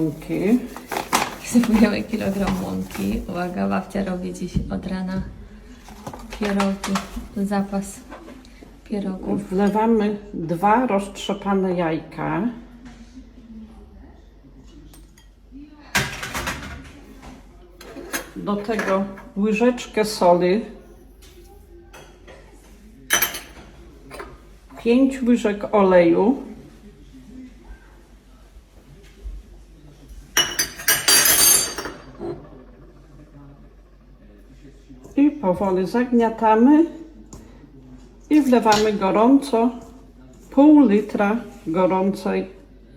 mąki. Sypujemy kilogram mąki. Uwaga, babcia robi dziś od rana pierogi, zapas pierogów. Wlewamy dwa roztrzepane jajka. Do tego łyżeczkę soli. Pięć łyżek oleju. I powoli zagniatamy i wlewamy gorąco pół litra gorącej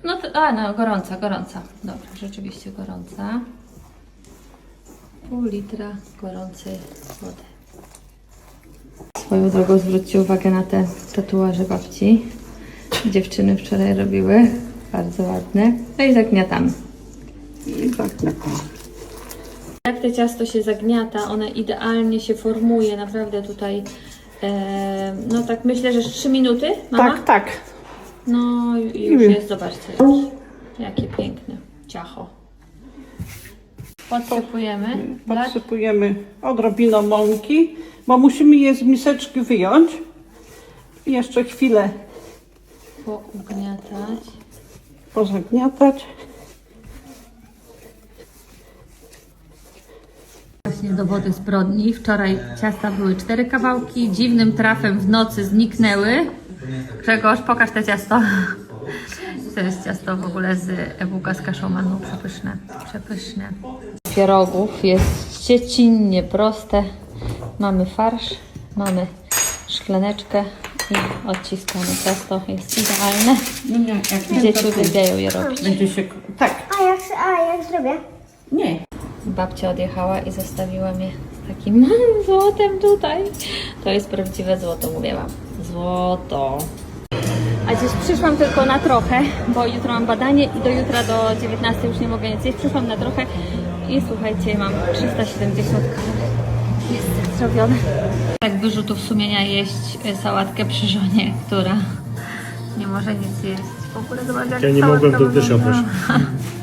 No to, a no, gorąca, gorąca. Dobra, rzeczywiście gorąca. Pół litra gorącej wody. Swoją drogą zwróćcie uwagę na te tatuaże babci. Dziewczyny wczoraj robiły. Bardzo ładne. No i zagniatamy. i zagniatamy. Jak to ciasto się zagniata, one idealnie się formuje, naprawdę tutaj, e, no tak myślę, że 3 minuty, mama? Tak, tak. No i już jest, zobaczcie, jakie piękne ciacho. Podsypujemy. Dla... Podsypujemy odrobiną mąki, bo musimy je z miseczki wyjąć. I jeszcze chwilę Pougniatać. pozagniatać. Właśnie do wody zbrodni. Wczoraj ciasta były cztery kawałki, dziwnym trafem w nocy zniknęły. Grzegorz, pokaż te ciasto. To jest ciasto w ogóle z e-booka z kaszą manną. Przepyszne, przepyszne. Pierogów jest dziecinnie proste. Mamy farsz, mamy szklaneczkę i odciskane ciasto. Jest idealne. No nie, jak Dzieci uwielbiają je robić. będzie się... Tak. A jak, a jak zrobię? Nie. Babcia odjechała i zostawiła mnie z takim złotem tutaj. To jest prawdziwe złoto, mówię wam. Złoto. A dziś przyszłam tylko na trochę, bo jutro mam badanie i do jutra do 19 już nie mogę nic jeść. Przyszłam na trochę i słuchajcie, mam 370 kalorii. Jest zrobione. Tak wyrzutów sumienia jeść y, sałatkę przy żonie, która nie może nic jeść. W ogóle zobacz, Ja nie mogłem, to proszę.